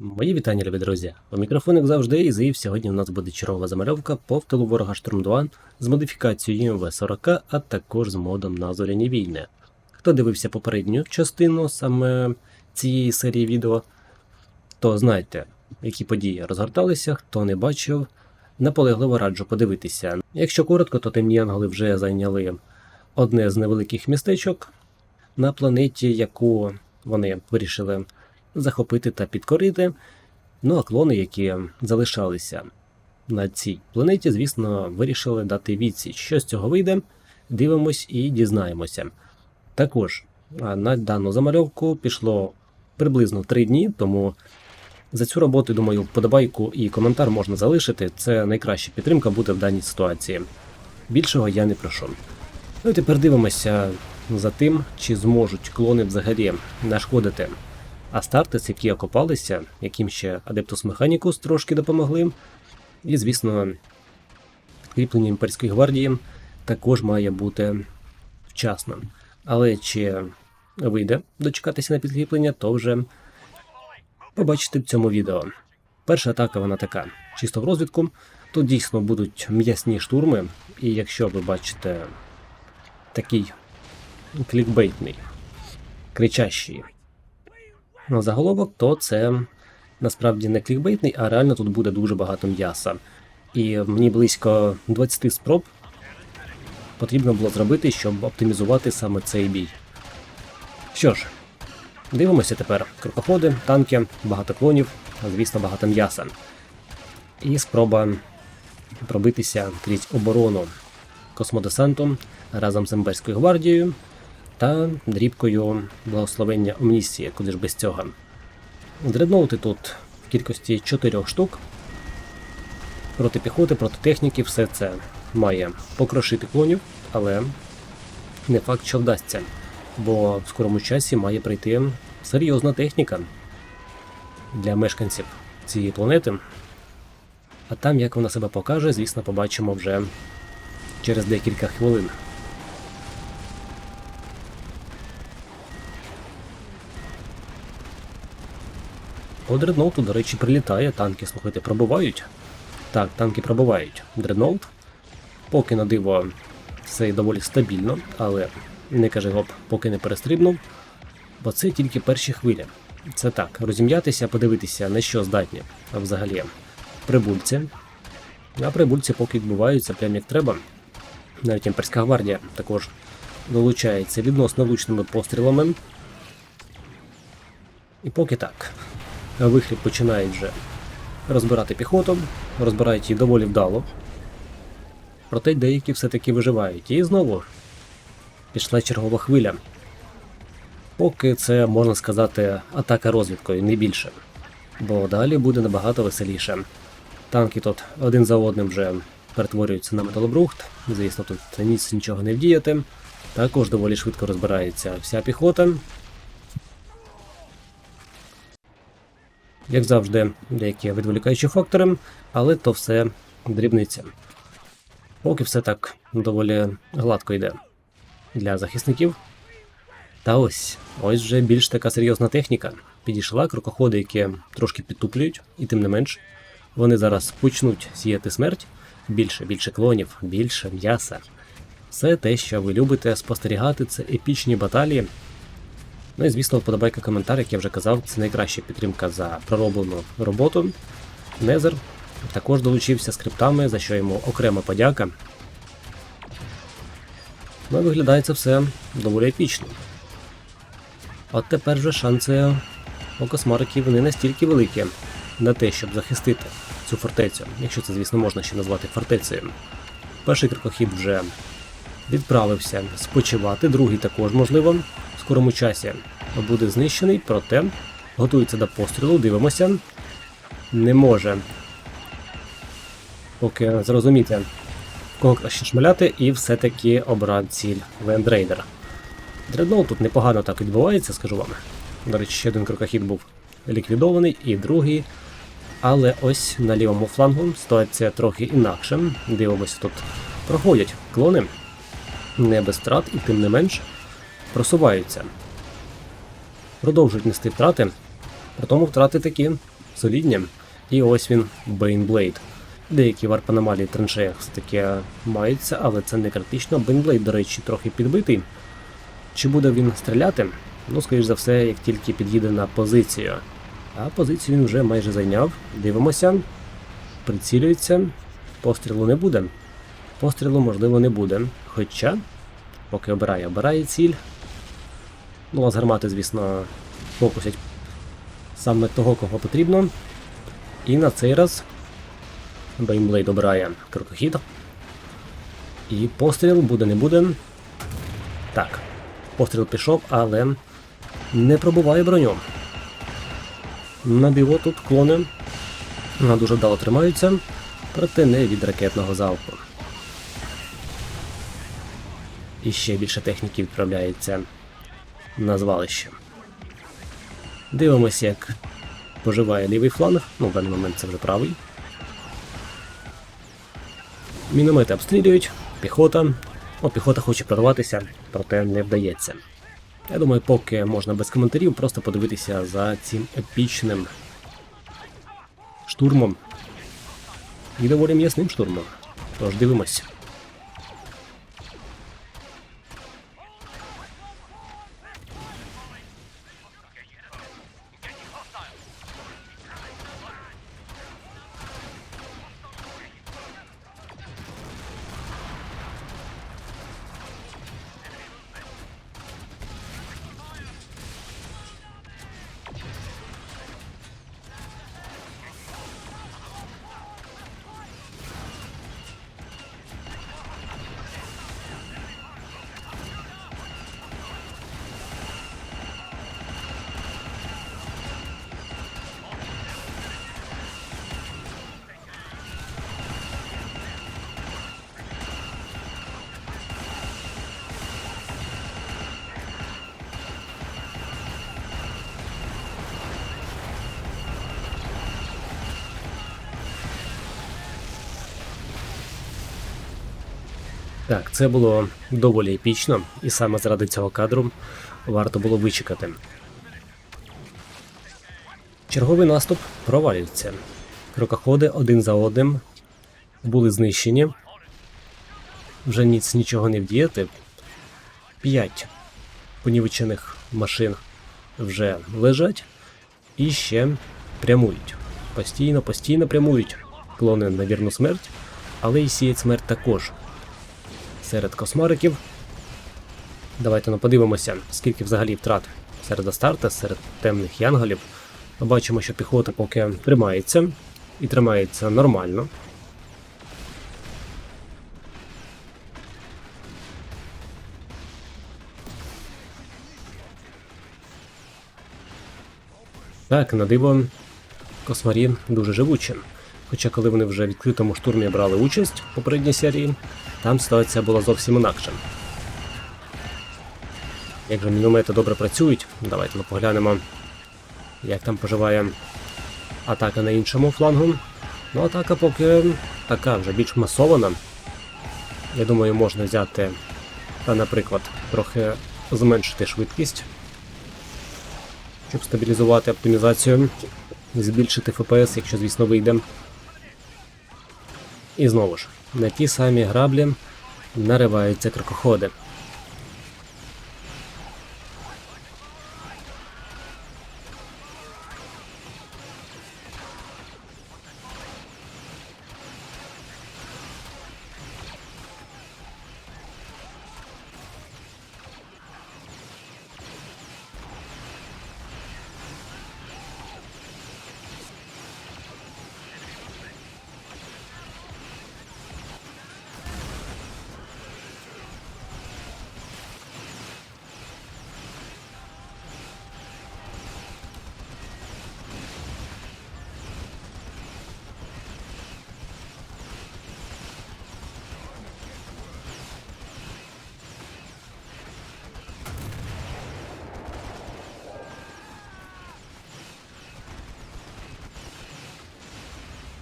Мої вітання, любі друзі. У мікрофон, як завжди, і Зив. Сьогодні у нас буде чергова замальовка по втилу ворога Штурм 2 з модифікацією МВ-40, а також з модом на зоряні війни. Хто дивився попередню частину саме цієї серії відео, то знаєте, які події розгорталися, хто не бачив, наполегливо раджу подивитися. Якщо коротко, то темні ангели вже зайняли одне з невеликих містечок на планеті, яку вони вирішили захопити та підкорити. Ну а клони, які залишалися на цій планеті, звісно, вирішили дати відсіч. Що з цього вийде, дивимось і дізнаємося. Також на дану замальовку пішло приблизно 3 дні, тому за цю роботу, думаю, вподобайку і коментар можна залишити. Це найкраща підтримка буде в даній ситуації. Більшого я не прошу. Ну і тепер дивимося за тим, чи зможуть клони взагалі нашкодити Астартес, які окопалися, яким ще Адептус Механікус трошки допомогли. І, звісно, кріплення імперської гвардії також має бути вчасно. Але чи вийде дочекатися на підкріплення, то вже побачите в цьому відео. Перша атака вона така, чисто в розвідку. Тут дійсно будуть м'ясні штурми, і якщо ви бачите такий клікбейтний, кричащий на заголовок, то це насправді не клікбейтний, а реально тут буде дуже багато м'яса. І мені близько 20 спроб потрібно було зробити, щоб оптимізувати саме цей бій. Що ж, дивимося тепер: крокоходи, танки, багато клонів, звісно, багато м'яса. І спроба пробитися крізь оборону космодесантом разом з імперською гвардією та дрібкою благословення Омнісії, куди ж без цього. Дредноути тут в кількості 4 штук. Проти піхоти, проти техніки, все це має покрошити клонів, але не факт, що вдасться, бо в скорому часі має прийти серйозна техніка для мешканців цієї планети. А там, як вона себе покаже, звісно, побачимо вже через декілька хвилин. По дредноуту, до речі, прилітає, танки, слухайте, пробувають. Так, танки пробувають. Дредноут. Поки на диво все доволі стабільно, але не каже гоп, поки не перестрибнув. Бо це тільки перші хвилі. Це так, розім'ятися, подивитися, на що здатні взагалі прибульці. А прибульці поки відбуваються прям як треба. Навіть імперська гвардія також долучається відносно влучними пострілами. І поки так. Вихліб починають вже розбирати піхоту, розбирають її доволі вдало. Проте деякі все-таки виживають. І знову пішла чергова хвиля. Поки це, можна сказати, атака розвідкою, не більше. Бо далі буде набагато веселіше. Танки тут один за одним вже перетворюються на металобрухт. Звісно, тут ніц нічого не вдіяти. Також доволі швидко розбирається вся піхота. Як завжди, деякі відволікаючі фактори, але то все дрібниця. Поки все так доволі гладко йде для захисників. Та ось, ось вже більш така серйозна техніка. Підійшла крокоходи, які трошки підтуплюють, і тим не менш, вони зараз почнуть сіяти смерть. Більше, більше клонів, більше м'яса. Все те, що ви любите спостерігати, це епічні баталії. Ну і звісно, вподобайка коментар, як я вже казав, це найкраща підтримка за пророблену роботу. Незер також долучився скриптами, за що йому окрема подяка. Ну, і виглядає це все доволі епічно. От тепер вже шанси у космариків не настільки великі на те, щоб захистити цю фортецю, якщо це, звісно, можна ще назвати фортецею. Перший крокохід вже відправився спочивати, другий також можливо скорому часі буде знищений, проте готується до пострілу, дивимося. Не може поки зрозуміти, кого краще шмаляти, і все-таки обрав ціль Лендрейдер. Дредноут тут непогано так відбувається, скажу вам. До речі, ще один крокохід був ліквідований, і другий. Але ось на лівому флангу ситуація трохи інакша. Дивимося, тут проходять клони, не без втрат, і тим не менш просуваються. Продовжують нести втрати, при тому втрати такі солідні. І ось він Бейнблейд. Деякі варп аномалії в траншеях все-таки маються, але це не критично. Бейнблейд, до речі, трохи підбитий. Чи буде він стріляти? Ну, скоріш за все, як тільки під'їде на позицію. А позицію він вже майже зайняв. Дивимося. Прицілюється. Пострілу не буде. Пострілу, можливо, не буде. Хоча, поки обирає, обирає ціль. Ну, а з гармати, звісно, фокусять саме того, кого потрібно. І на цей раз Беймблейд обирає крокохід. І постріл буде, не буде. Так, постріл пішов, але не пробуває броню. На диво тут клони дуже вдало тримаються, проте не від ракетного залпу. І ще більше техніки відправляється на звалище. Дивимося, як поживає лівий фланг, ну в даний момент це вже правий. Міномети обстрілюють, піхота. О, піхота хоче прорватися, проте не вдається. Я думаю, поки можна без коментарів просто подивитися за цим епічним штурмом. І доволі м'ясним штурмом. Тож дивимося. Так, це було доволі епічно, і саме заради цього кадру варто було вичекати. Черговий наступ провалюється. Крокоходи один за одним були знищені. Вже ніц нічого не вдіяти. П'ять понівечених машин вже лежать і ще прямують. Постійно, постійно прямують. Клони на вірну смерть, але і сіять смерть також серед космариків. Давайте ну, подивимося, скільки взагалі втрат серед Астарта, серед темних янголів. Ми бачимо, що піхота поки тримається і тримається нормально. Так, на диво космарі дуже живучі. Хоча коли вони вже в відкритому штурмі брали участь в попередній серії, там ситуація була зовсім інакша. Як же міномети добре працюють, давайте ми поглянемо, як там поживає атака на іншому флангу. Ну, атака поки така вже більш масована. Я думаю, можна взяти та, наприклад, трохи зменшити швидкість, щоб стабілізувати оптимізацію, збільшити ФПС, якщо, звісно, вийде. І знову ж, на ті самі граблі нариваються крокоходи.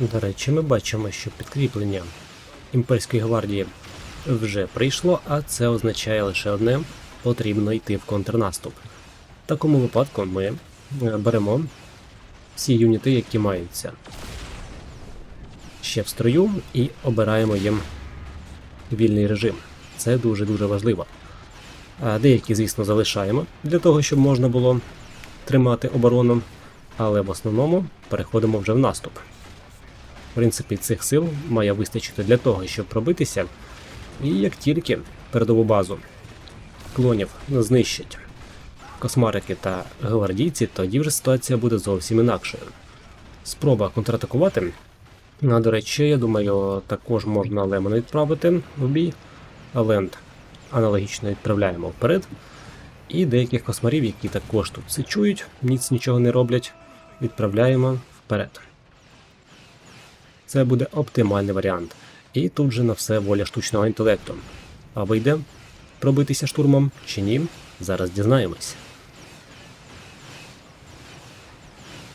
До речі, ми бачимо, що підкріплення імперської гвардії вже прийшло, а це означає лише одне: потрібно йти в контрнаступ. В такому випадку ми е, беремо всі юніти, які маються. Ще в строю і обираємо їм вільний режим. Це дуже-дуже важливо. Деякі, звісно, залишаємо для того, щоб можна було тримати оборону, але в основному переходимо вже в наступ. В принципі, цих сил має вистачити для того, щоб пробитися, і як тільки передову базу клонів знищать космарики та гвардійці, тоді вже ситуація буде зовсім інакшою. Спроба контратакувати. А, до речі, я думаю, також можна Лемона відправити в бій. А Ленд аналогічно відправляємо вперед. І деяких космарів, які також тут сичують, ніц нічого не роблять, відправляємо вперед. Це буде оптимальний варіант. І тут же на все воля штучного інтелекту. А вийде пробитися штурмом чи ні, зараз дізнаємось.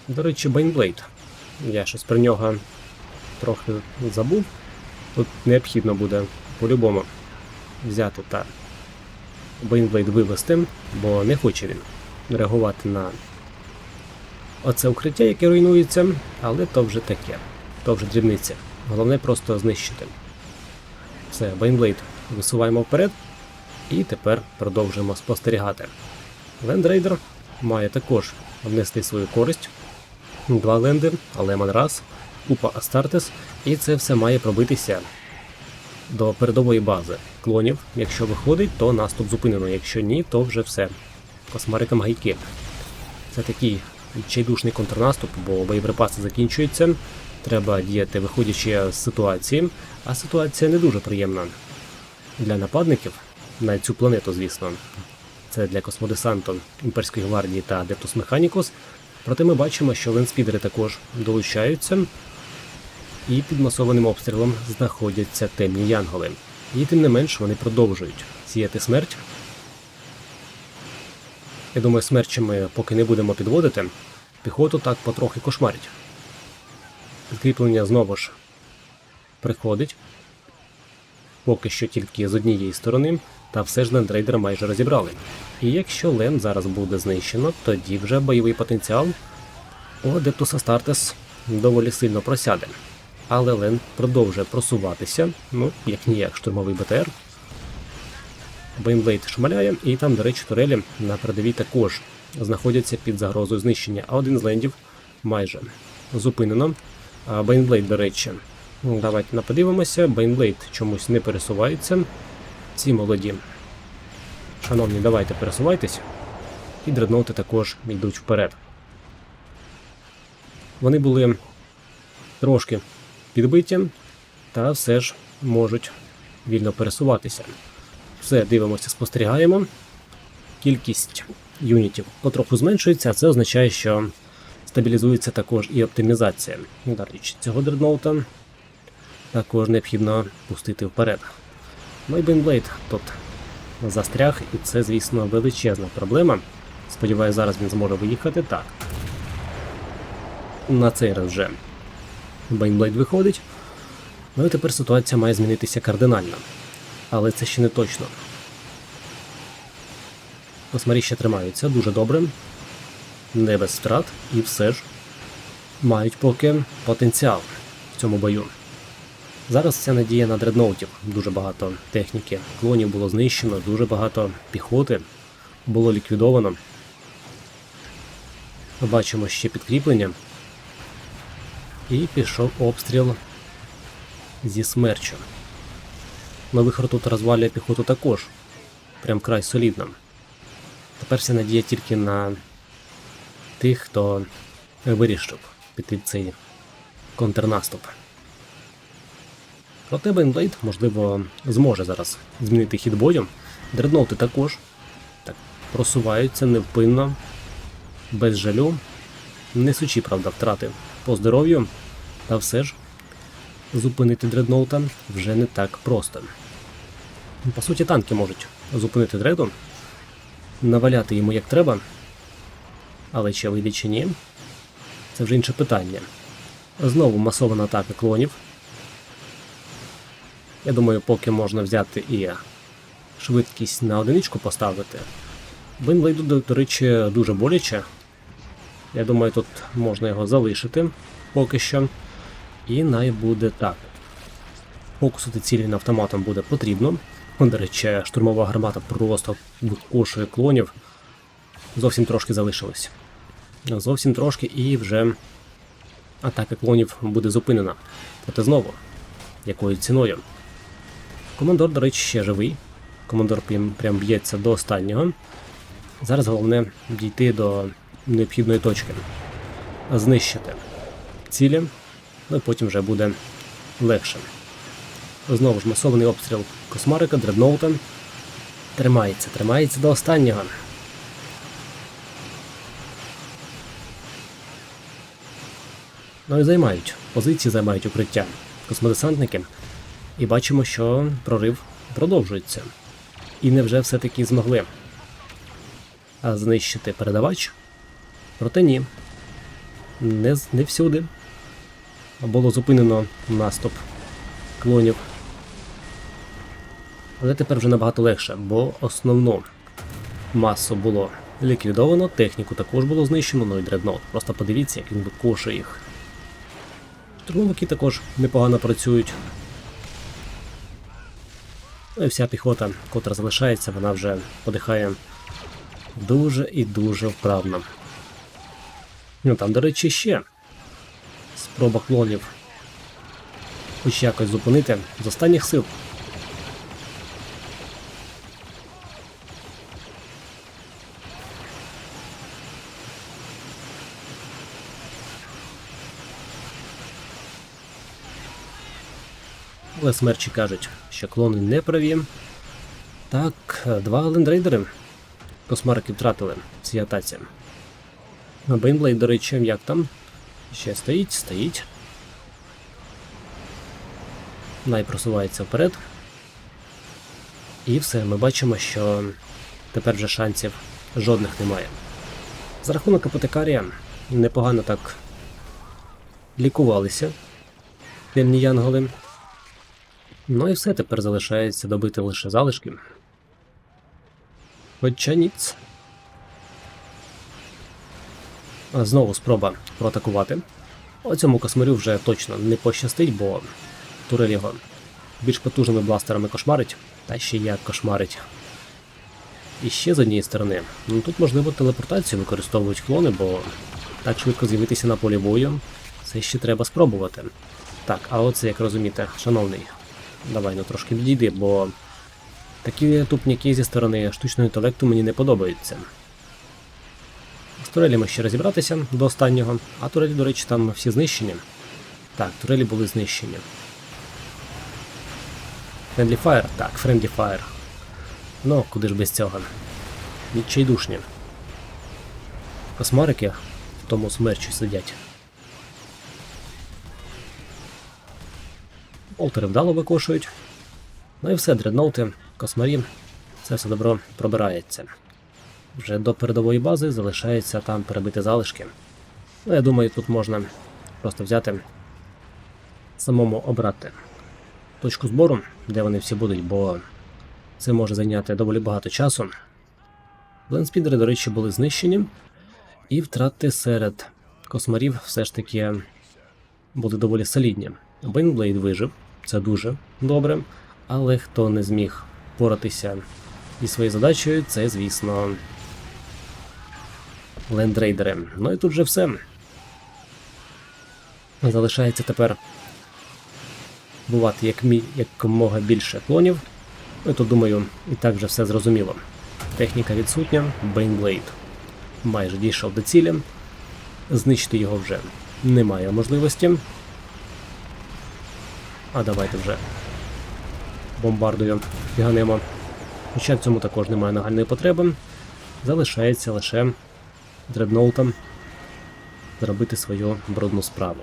До речі, Бейнблейд. Я щось про нього трохи забув. Тут необхідно буде по-любому взяти та Бейнблейд вивести, бо не хоче він реагувати на оце укриття, яке руйнується, але то вже таке, то вже дрібниця. Головне просто знищити. Все, Бейнблейд висуваємо вперед. І тепер продовжуємо спостерігати. Лендрейдер має також внести свою користь. Два ленди, Лемон раз, купа Астартес, і це все має пробитися до передової бази клонів. Якщо виходить, то наступ зупинено. Якщо ні, то вже все. Космарикам гайки. Це такий відчайдушний контрнаступ, бо боєприпаси закінчуються. Треба діяти, виходячи з ситуації, а ситуація не дуже приємна для нападників на цю планету, звісно. Це для космодесанту Імперської гвардії та Адептус Механікус. Проте ми бачимо, що ленспідери також долучаються, і під масованим обстрілом знаходяться темні янголи. І тим не менш вони продовжують сіяти смерть. Я думаю, смерчі ми поки не будемо підводити. Піхоту так потрохи кошмарять. Підкріплення знову ж приходить. Поки що тільки з однієї сторони, та все ж лендрейдера майже розібрали. І якщо Лен зараз буде знищено, тоді вже бойовий потенціал у Адептуса Стартес доволі сильно просяде. Але Лен продовжує просуватися, ну, як ніяк штурмовий БТР. Бейнблейд шмаляє, і там, до речі, турелі на передовій також знаходяться під загрозою знищення, а один з лендів майже зупинено. Бейнблейд, до речі, давайте подивимося. Бейнблейд чомусь не пересувається. Ці молоді. Шановні, давайте пересувайтесь. І дредноути також йдуть вперед. Вони були трошки підбиті, та все ж можуть вільно пересуватися. Все, дивимося, спостерігаємо. Кількість юнітів потроху зменшується, це означає, що стабілізується також і оптимізація. Далі цього дредноута також необхідно пустити вперед. І тут застряг, і це, звісно, величезна проблема. Сподіваюсь, зараз він зможе виїхати так. На цей раз вже Бейнблейд виходить. Ну і тепер ситуація має змінитися кардинально. Але це ще не точно. Космарі ще тримаються дуже добре. Не без втрат, і все ж мають поки потенціал в цьому бою. Зараз вся надія на дредноутів. Дуже багато техніки. Клонів було знищено, дуже багато піхоти було ліквідовано. Бачимо ще підкріплення. І пішов обстріл зі смерчем. Нових ротут розвалює піхоту також. Прям край солідно. Тепер вся надія тільки на тих, хто вирішив піти в цей контрнаступ. Проте Бейнблейд, можливо, зможе зараз змінити хід бою. Дредноути також так, просуваються невпинно, без жалю, несучи, правда, втрати по здоров'ю, та все ж зупинити дредноута вже не так просто. По суті, танки можуть зупинити дреду, наваляти йому як треба, але чи вийде чи ні, це вже інше питання. Знову масована атака клонів. Я думаю, поки можна взяти і швидкість на одиничку поставити. Бенблейду, до речі, дуже боляче. Я думаю, тут можна його залишити поки що. І най буде так. Фокусити цілі автоматом буде потрібно. До речі, штурмова гармата просто викошує клонів. Зовсім трошки залишилось. Зовсім трошки і вже атака клонів буде зупинена. Проте знову, якою ціною? Командор, до речі, ще живий. Командор прям, б'ється до останнього. Зараз головне дійти до необхідної точки. Знищити цілі, ну і потім вже буде легше. Знову ж масований обстріл космарика, дредноута. Тримається, тримається до останнього. Ну і займають. Позиції займають укриття. Космодесантники. І бачимо, що прорив продовжується. І невже все-таки змогли знищити передавач? Проте ні. Не, не всюди. Було зупинено наступ клонів. Але тепер вже набагато легше, бо основну масу було ліквідовано, техніку також було знищено, ну і дредноут. Просто подивіться, як він викошує їх. Штурмовики також непогано працюють. Ну і вся піхота, котра залишається, вона вже подихає дуже і дуже вправно. Ну там, до речі, ще спроба клонів хоч якось зупинити з останніх сил. Але смерчі кажуть, що клони не праві. Так, два лендрейдери космарики втратили в цій атаці. Бейнблейд, до речі, як там? Ще стоїть, стоїть. Най просувається вперед. І все, ми бачимо, що тепер вже шансів жодних немає. За рахунок апотекарія непогано так лікувалися темні янголи. Ну і все, тепер залишається добити лише залишки. Хоча ніц. Знову спроба проатакувати. Оцьому космарю вже точно не пощастить, бо турель його більш потужними бластерами кошмарить, та ще як кошмарить. І ще з однієї сторони, ну тут можливо телепортацію використовують клони, бо так швидко з'явитися на полі бою, це ще треба спробувати. Так, а оце як розумієте, шановний, давай ну трошки відійди, бо такі тупняки зі сторони штучного інтелекту мені не подобаються. З турелями ще розібратися до останнього, а турелі, до речі, там всі знищені. Так, турелі були знищені. Friendly Fire? Так, Friendly Fire. Ну, куди ж без цього? Відчайдушні. Космарики в тому смерчі сидять. Болтери вдало викошують. Ну і все, дредноути, космарі, це все добро пробирається. Вже до передової бази залишається там перебити залишки. Ну, я думаю, тут можна просто взяти самому обрати точку збору, де вони всі будуть, бо це може зайняти доволі багато часу. Бленспідери, до речі, були знищені, і втрати серед космарів все ж таки були доволі солідні. Бейнблейд вижив, це дуже добре, але хто не зміг поратися із своєю задачею, це, звісно, лендрейдери. Ну і тут вже все. Залишається тепер бувати як мі... якомога більше клонів. Ну, і думаю, і так вже все зрозуміло. Техніка відсутня, Бейнблейд майже дійшов до цілі. Знищити його вже немає можливості. А давайте вже бомбардою фіганемо. Хоча цьому також немає нагальної потреби. Залишається лише дредноутам зробити свою брудну справу.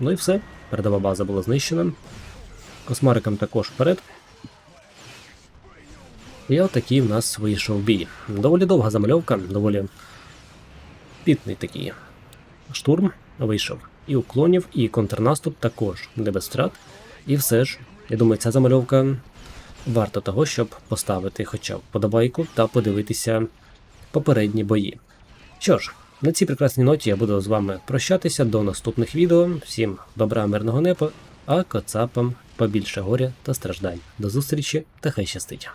Ну і все. Передова база була знищена. Космарикам також вперед. І отакий в нас вийшов бій. Доволі довга замальовка, доволі пітний такий штурм вийшов. І уклонів, і контрнаступ також не без втрат. І все ж, я думаю, ця замальовка варта того, щоб поставити хоча б подобайку та подивитися попередні бої. Що ж, На цій прекрасній ноті я буду з вами прощатися до наступних відео. Всім добра, мирного неба, а коцапам побільше горя та страждань. До зустрічі та хай щастить!